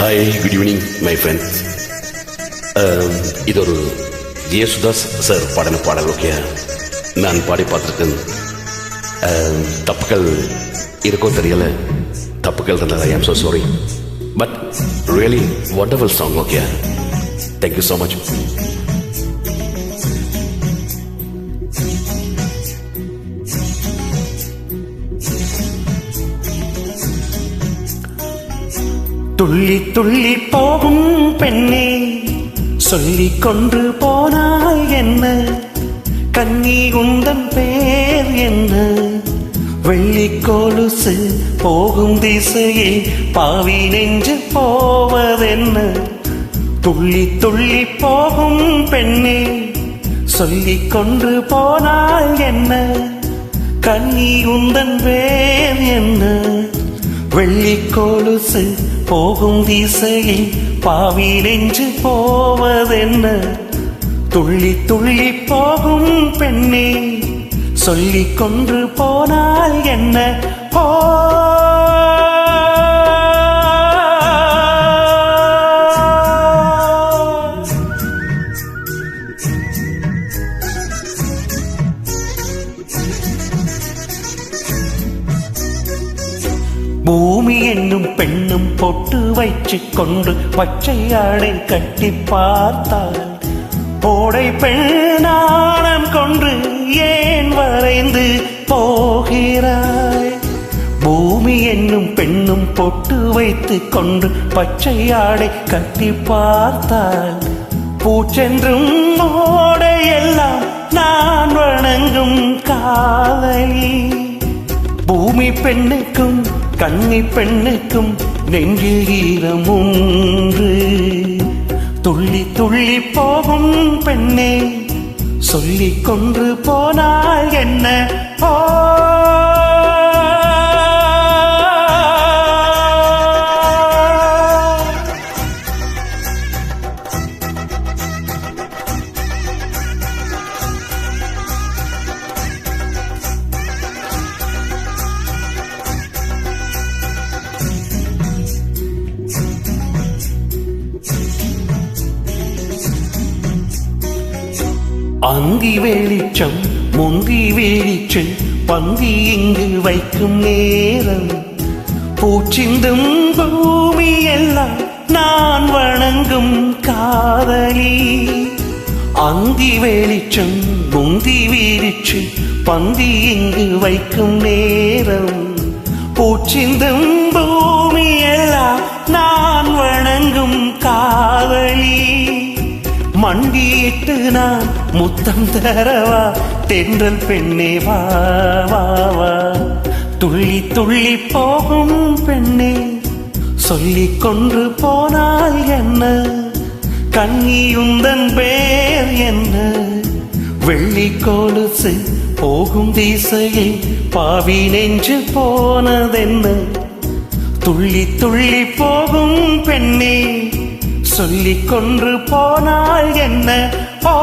Hi good evening my friends இது ஒரு Yesudas sir பாடின பாடல் ஓகே நான் பாடி பார்த்துருக்கேன் தப்புகள் இருக்கோ தெரியல தப்புகள் இருந்தது I am so sorry but really wonderful song okay thank you so much துள்ளி துள்ளி போகும் பெண்ணே. சொல்லிக் கொன்று போனாய் என்ன? கன்னி உந்தன் பேர் என்ன? வெள்ளி கொலுசு போகும் திசையில் பாவி நெஞ்சு போவதென்ன? துள்ளி துள்ளி போகும் பெண்ணே. சொல்லிக் கொன்று போனாய் என்ன? கன்னி உந்தன் பேர் என்ன? வெள்ளி கொலுசு போகும் திசையில் பாவி நெஞ்சு போவதென்ன? துள்ளி துள்ளி போகும் பெண்ணே சொல்லிக் கொன்று போனால் என்ன? போ பூமி என்னும் பெண்ணும் பொட்டு வைச்சு கொண்டு பச்சை ஆடை கட்டி பார்த்தாள். போடை பெண்ணாடம் கொன்று ஏன் வரைந்து போகிறாய்? பூமி என்னும் பெண்ணும் பொட்டு வைத்து கொண்டு பச்சை ஆடை கட்டி பார்த்தாள். பூச்சென்றும் ஓடையெல்லாம் நான் வணங்கும் காதலி பூமி பெண்ணுக்கும் கன்னி பெண்ணுக்கும் நெஞ்சில் ஈரம் துள்ளி துள்ளி போகும் பெண்ணே சொல்லிக் கொன்று போனால் என்ன? ஓ அங்கி வெளிச்சம் முந்தி வெளிச்சு பங்கி இங்கு வைக்கும் நேரம். பூச்சிந்தும் பூமி எல்லாம் நான் வணங்கும் காதலி. அந்தி வெளிச்சம் முந்தி வீரிச்சு பந்தி இங்கு வைக்கும் நேரம். பூச்சிந்தும் பூமி எல்லாம் மண்டியிட்டு நான் முத்தம் தரவா? தென்றல் பெண்ணே வா வா வா. துள்ளி துள்ளி போகும் பெண்ணே சொல்லி கொன்று போனால் என்ன? கண்ணியுந்தன் பேர் என்ன? வெள்ளி கொலுசு போகும் திசையில் பாவி நெஞ்சு போனதென்ன? துள்ளி துள்ளி போகும் பெண்ணே சொல்லிக் கொன்று போனால் என்ன? ஓ